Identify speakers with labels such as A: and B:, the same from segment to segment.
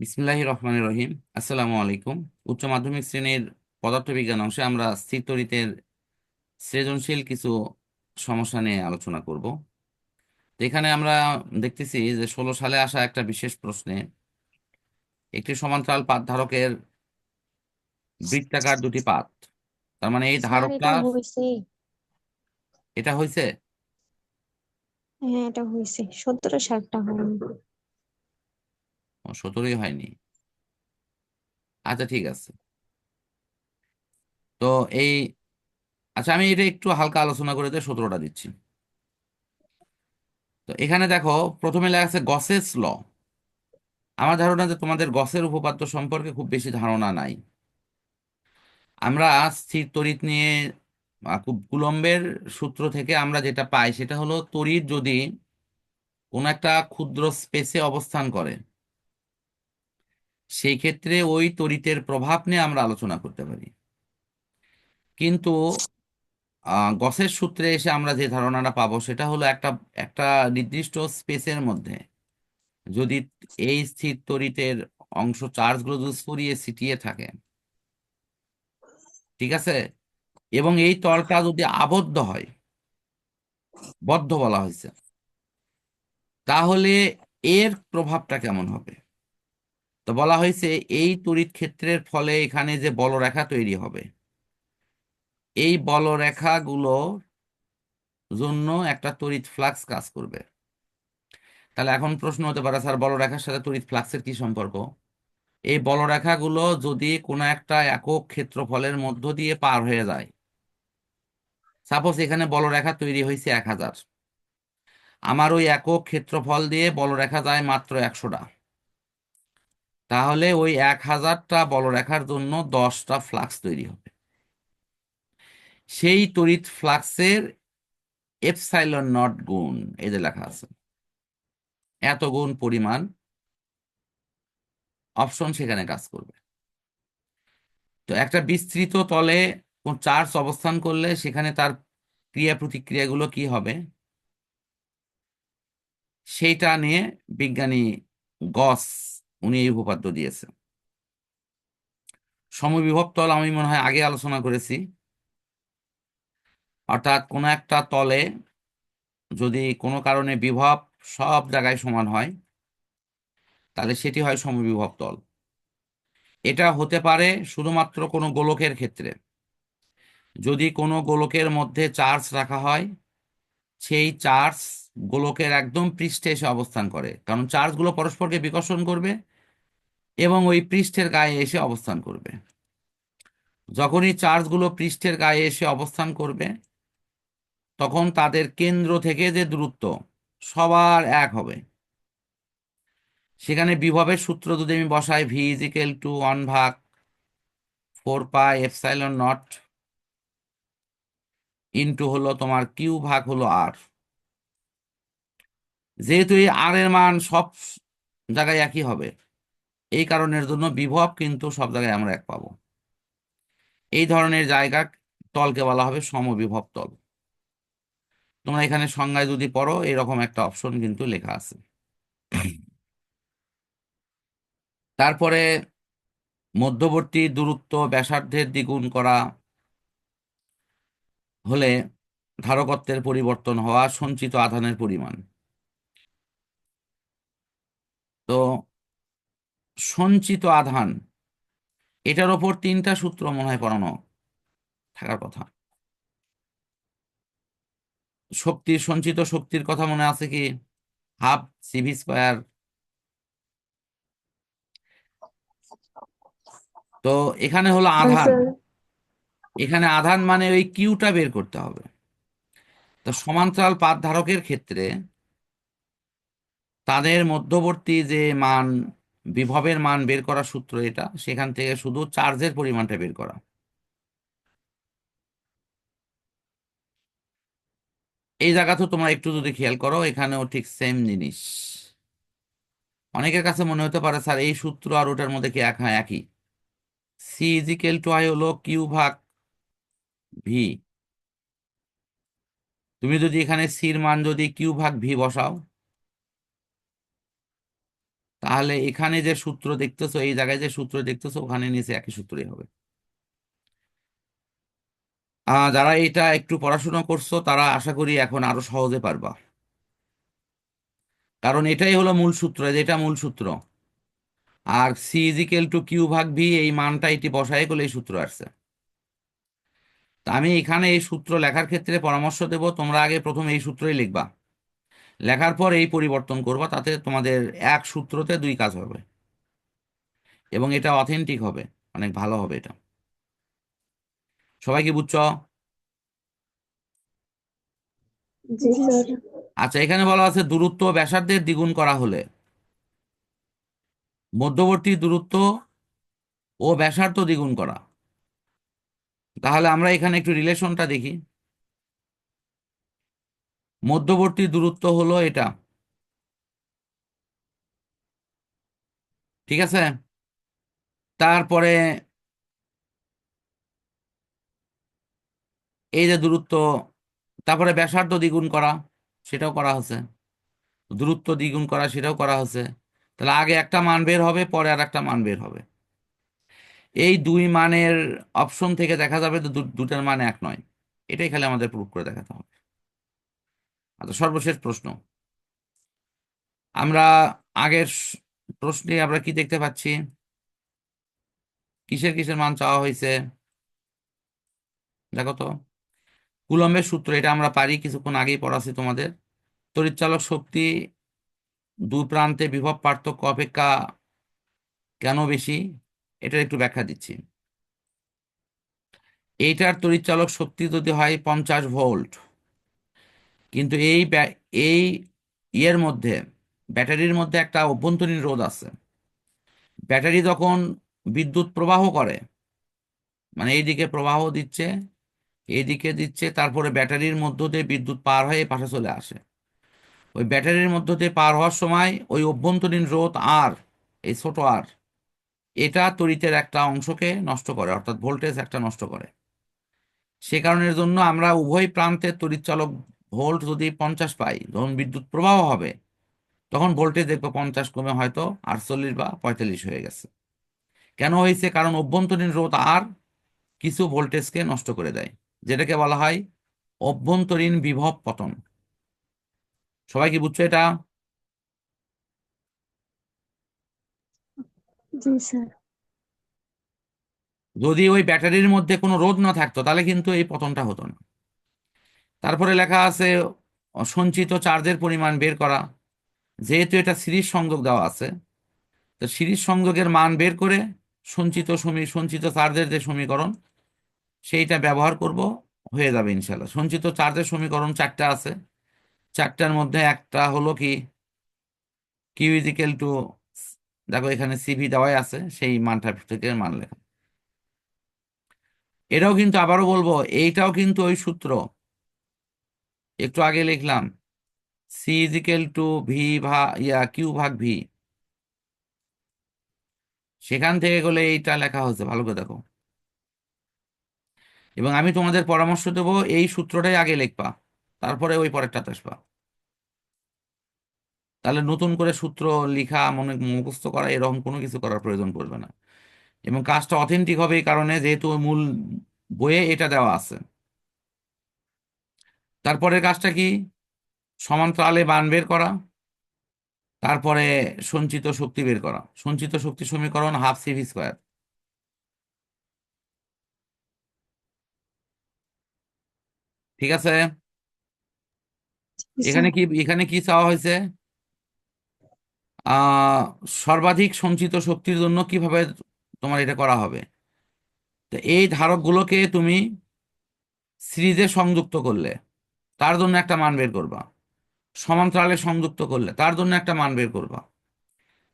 A: বিসমিল্লাহির রহমানির রহিম। আসসালামু আলাইকুম। উচ্চ মাধ্যমিক শ্রেণির পদার্থবিজ্ঞান অংশে আমরা স্থির তড়িতের সৃজনশীল কিছু সমস্যা নিয়ে আলোচনা করব। এখানে আমরা দেখতেছি যে ষোলো সালে আসা একটা বিশেষ প্রশ্নে একটি সমান্তরাল পাত ধারকের বৃত্তাকার দুটি পাত। তার মানে এই ধারকটা
B: এটা হয়েছে
A: এটা হয়েছে
B: হ্যাঁ এটা হয়েছে সতেরো সালটা হয়নি।
A: সতেরোই হয়নি। আচ্ছা ঠিক আছে। তো এই আচ্ছা আমি এটা একটু হালকা আলোচনা করে দিয়ে সতেরোটা দিচ্ছি। তো এখানে দেখো, প্রথমে লেখা আছে গসেস ল। আমার ধারণা যে তোমাদের গসের উপপাদ্য সম্পর্কে খুব বেশি ধারণা নাই। আমরা স্থির তড়িৎ নিয়ে খুব কুলম্বের সূত্র থেকে আমরা যেটা পাই সেটা হলো তড়িৎ যদি কোনো একটা ক্ষুদ্র স্পেসে অবস্থান করে সেই ক্ষেত্রে ওই তড়িতের প্রভাব নিয়ে আমরা আলোচনা করতে পারি। কিন্তু গসের সূত্রে এসে আমরা যে ধারণাটা পাবো সেটা হলো একটা একটা নির্দিষ্ট স্পেসের মধ্যে যদি এই স্থির তড়িতের অংশ চার্জগুলো যদি ছড়িয়ে ছিটিয়ে থাকে। ঠিক আছে? এবং এই তলটা যদি আবদ্ধ হয়, বদ্ধ বলা হয়েছে, তাহলে এর প্রভাবটা কেমন হবে? তো বলা হয়েছে, এই তড়িৎ ক্ষেত্রের ফলে এখানে যে বলরেখা তৈরি হবে। এই বলরেখাগুলোর জন্য একটা তড়িৎ ফ্লাক্স কাজ করবে। তাহলে এখন প্রশ্ন হতে পারে, স্যার, বলরেখার সাথে তড়িৎ ফ্লাক্সের কি সম্পর্ক? এই বলরেখাগুলো যদি কোনো একটা একক ক্ষেত্রফলের মধ্য দিয়ে পার হয়ে যায়, সাপোজ এখানে বলরেখা তৈরি হয়েছে এক হাজার, আমার ওই একক ক্ষেত্রফল দিয়ে বলরেখা যায় মাত্র একশোটা। তাহলে ওই এক হাজারটা বলরেখার জন্য দশটা ফ্লাক্স তৈরি হবে। সেই তড়িৎ ফ্লাক্সের এপসাইলন নট গুণ, এই যে লেখা আছে, এত গুণ পরিমাণ অপশন সেখানে কাজ করবে। তো একটা বিস্তৃত তলে কোন চার্জ অবস্থান করলে সেখানে তার ক্রিয়া প্রতিক্রিয়াগুলো কি হবে? সেইটা নিয়ে বিজ্ঞানী গস উনি এই উপপাদ্য দিয়েছেন সমবিভব তল আমি মনে হয় আগে আলোচনা করেছি। অর্থাৎ কোনো একটা তলে যদি কোনো কারণে বিভব সব জায়গায় সমান হয়, তাহলে সেটি হয় সমবিভব তল। এটা হতে পারে শুধুমাত্র কোনো গোলকের ক্ষেত্রে। যদি কোনো গোলকের মধ্যে চার্জ রাখা হয়, সেই চার্জ গোলকের একদম পৃষ্ঠে এসে অবস্থান করে। কারণ চার্জগুলো পরস্পরকে বিকর্ষণ করবে। এবং ওই পৃষ্ঠের গায়ে এসে অবস্থান করবে। যখনই চার্জগুলো পৃষ্ঠের গায়ে এসে অবস্থান করবে, তখন তাদের কেন্দ্র থেকে যে দূরত্ব, সবার এক হবে। সেখানে বিভবের সূত্র যদি আমি বসাই ভি ইজিক্যাল টু ওয়ান ভাগ four pi epsilon naught into হলো তোমার কিউ ভাগ হলো আর যেহেতু এই আর এর মান সব জায়গায় একই হবে এই কারণের জন্য বিভব কিন্তু সব জায়গায় আমরা এক পাবো। এই ধরনের জায়গা তলকে বলা হবে সমবিভব তল। তোমরা এখানে সংজ্ঞায় যদি পড়ো, এরকম একটা অপশন কিন্তু লেখা আছে। তারপরে মধ্যবর্তী দূরত্ব ব্যাসার্ধের দ্বিগুণ করা হলে ধারকত্বের পরিবর্তন হওয়া সঞ্চিত আধানের পরিমাণ। তো সঞ্চিত আধান। এটার ওপর তিনটা সূত্র মনে হয় পড়ানো। থাকার কথা। শক্তির সঞ্চিত শক্তির কথা মনে আছে কি? Half CV square. তো এখানে হলো আধান। এখানে আধান মানে ওই কিউটা বের করতে হবে। তো সমান্তরাল পাত ধারকের ক্ষেত্রে তাদের মধ্যবর্তী যে মান বিভবের মান বের করার সূত্র এটা, সেখান থেকে শুধু চার্জের পরিমাণটা বের করা। এই জায়গাতে তোমরা একটু যদি খেয়াল করো, এখানেও ঠিক সেম জিনিস। অনেকের কাছে মনে হতে পারে, স্যার, এই সূত্র আর ওটার মধ্যে কি এক হ্যাঁ একই সি ইজিক্যাল টু আই হলো কিউ ভাগ ভি তুমি যদি এখানে সির মান যদি কিউ ভাগ ভি বসাও তাহলে এখানে যে সূত্র দেখতেছো, এই জায়গায় যে সূত্র দেখতেছো, ওখানে নিচে একই সূত্রই হবে। যারা এটা একটু পড়াশোনা করছ, তারা আশা করি এখন আরও সহজে পারবা। কারণ এটাই হলো মূল সূত্র যেটা মূল সূত্র। আর সি ইজিক্যাল টু কিউ ভাগ ভি এই মানটা এটি বসায় গেলে এই সূত্র আসছে। আমি এখানে এই সূত্র লেখার ক্ষেত্রে পরামর্শ দেব, তোমরা আগে প্রথম এই সূত্রই লিখবা। লেখার পর এই পরিবর্তন করবা তাতে তোমাদের এক সূত্রতে দুই কাজ হবে। এবং এটা অথেন্টিক হবে অনেক ভালো হবে এটা। সবাই কি বুঝছ আচ্ছা এখানে বলা আছে দূরত্ব ব্যাসার্ধের দ্বিগুণ করা হলে। মধ্যবর্তী দূরত্ব ও ব্যাসার্ধ দ্বিগুণ করা। তাহলে আমরা এখানে একটু রিলেশনটা দেখি। মধ্যবর্তী দূরত্ব হলো এটা। ঠিক আছে? তারপরে এই যে দূরত্ব, তারপরে ব্যাসার্ধ দ্বিগুণ করা, সেটাও করা হচ্ছে। দূরত্ব দ্বিগুণ করা, সেটাও করা হচ্ছে। তাহলে আগে একটা মান বের হবে, পরে আর একটা মান বের হবে। এই দুই মানের অপশন থেকে দেখা যাবে দুটার মান এক নয়। এটাই খালি আমাদের প্রুভ করে দেখাতে হবে। আচ্ছা সর্বশেষ প্রশ্ন। আমরা আগের প্রশ্নে আমরা কি দেখতে পাচ্ছি? কিসের কিসের মান চাওয়া হয়েছে? দেখো তো, কুলম্বের সূত্র, এটা আমরা পারি কিছুক্ষণ আগেই পড়াছি তোমাদের। তড়িৎচালক শক্তি দু প্রান্তে বিভব পার্থক্য অপেক্ষা কেন বেশি? এটার একটু ব্যাখ্যা দিচ্ছি। এইটার তড়িৎচালক শক্তি যদি হয় পঞ্চাশ ভোল্ট। কিন্তু এই এই ইয়ের মধ্যে, ব্যাটারির মধ্যে একটা অভ্যন্তরীণ রোধ আছে। ব্যাটারি যখন বিদ্যুৎ প্রবাহ করে মানে এইদিকে প্রবাহ দিচ্ছে, এইদিকে দিচ্ছে, তারপরে ব্যাটারির মধ্য দিয়ে বিদ্যুৎ পার হয়ে পাশে চলে আসে। ওই ব্যাটারির মধ্য দিয়ে পার হওয়ার সময় ওই অভ্যন্তরীণ রোধ আর, এই ছোট আর, এটা তড়িতের একটা অংশকে নষ্ট করে, অর্থাৎ ভোল্টেজ একটা নষ্ট করে। সে কারণের জন্য আমরা উভয় প্রান্তের তড়িৎচালক ভোল্ট যদি পঞ্চাশ পাই যখন বিদ্যুৎ প্রবাহ হবে তখন ভোল্টেজ দেখব পঞ্চাশ কমে হয়তো আটচল্লিশ বা পঁয়তাল্লিশ হয়ে গেছে। কেন হয়েছে? কারণ অভ্যন্তরীণ রোধ আর কিছু ভোল্টেজকে নষ্ট করে দেয় যেটাকে বলা হয় অভ্যন্তরীণ বিভব পতন। সবাই কি বুঝছ এটা? যদি ওই ব্যাটারির মধ্যে কোনো রোধ না থাকতো তাহলে কিন্তু এই পতনটা হতো না। তারপরে লেখা আছে সঞ্চিত চার্জের পরিমাণ বের করা। যেহেতু এটা সিরিজ সংযোগ দেওয়া আছে, তো সিরিজ সংযোগের মান বের করে সঞ্চিত সমী, সঞ্চিত চার্জের যে সমীকরণ, সেইটা ব্যবহার করব, হয়ে যাবে ইনশাল্লাহ সঞ্চিত চার্জের সমীকরণ চারটা আছে। চারটার মধ্যে একটা হলো কি কিউ ইজিক্যাল টু দেখো এখানে সিভি দেওয়াই আছে, সেই মানটা থেকে মান লেখা। এটাও কিন্তু আবারও বলব, এইটাও কিন্তু ওই সূত্র। একটু আগে লিখলাম সি ইজিক্যাল টু ভি ভা ইয়া কিউ ভাগ ভি সেখান থেকে গেলে এইটা লেখা হয়েছে, ভালো করে দেখো। এবং আমি তোমাদের পরামর্শ দেবো, এই সূত্রটাই আগে লিখবা, তারপরে ওই পরেরটাতে আসবা। তাহলে নতুন করে সূত্র লিখা, মনে, মুখস্থ করা, এরকম কোনো কিছু করার প্রয়োজন পড়বে না। এবং কাজটা অথেন্টিক হবে এই কারণে, যেহেতু মূল বইয়ে এটা দেওয়া আছে। তারপরের কাজটা কি? সমান্তরালে বান বের করা তারপরে সঞ্চিত শক্তি বের করা। সঞ্চিত শক্তি সমীকরণ হাফ সিভি স্কোয়ার। ঠিক আছে? এখানে কি এখানে কি চাওয়া হয়েছে? আহ সর্বাধিক সঞ্চিত শক্তির জন্য কীভাবে তোমার এটা করা হবে? তো এই ধারকগুলোকে তুমি সিরিজে সংযুক্ত করলে। তার জন্য একটা মান বের করবা। সমান্তরালে সংযুক্ত করলে তার জন্য একটা মান বের করবা।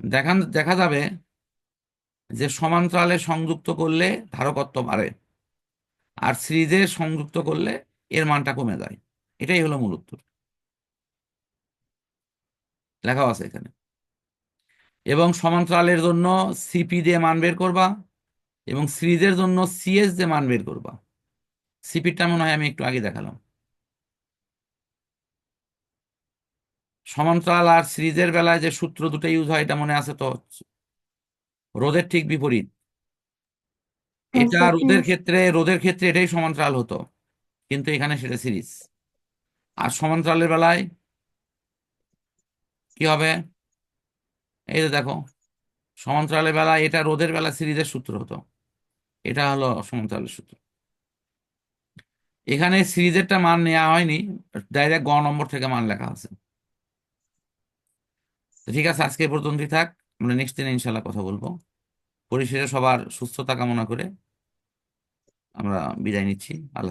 A: দেখান, দেখা যাবে যে সমান্তরালে সংযুক্ত করলে ধারকত্ব বাড়ে আর সিরিজে সংযুক্ত করলে এর মানটা কমে যায়। এটাই হলো মূল উত্তর। লেখাও আছে এখানে। এবং সমান্তরালের জন্য সিপি দিয়ে মান বের করবা এবং সিরিজের জন্য সিএস দিয়ে মান বের করবা। সিপিটা মনে হয় আমি একটু আগে দেখালাম। সমান্তরাল আর সিরিজের বেলায় যে সূত্র দুটো ইউজ হয় এটা মনে আছে তো? রোধের ঠিক বিপরীত। এটা
B: রোদের
A: ক্ষেত্রে রোদের ক্ষেত্রে এটাই সমান্তরাল হতো কিন্তু এখানে সেটা সিরিজ। আর সমান্তরালের বেলায় কি হবে? এই যে দেখো সমান্তরালের বেলায় এটা রোদের বেলা সিরিজের সূত্র হতো। এটা হলো সমান্তরালের সূত্র। এখানে সিরিজেরটা মান নেওয়া হয়নি ডাইরেক্ট গ নম্বর থেকে মান লেখা আছে। ঠিক আছে, আজকে পর্যন্তই থাক। আমরা নেক্সট দিনে ইনশাল্লাহ কথা বলব। পরিশেষে সবার সুস্থতা কামনা করে আমরা বিদায় নিচ্ছি। আল্লাহ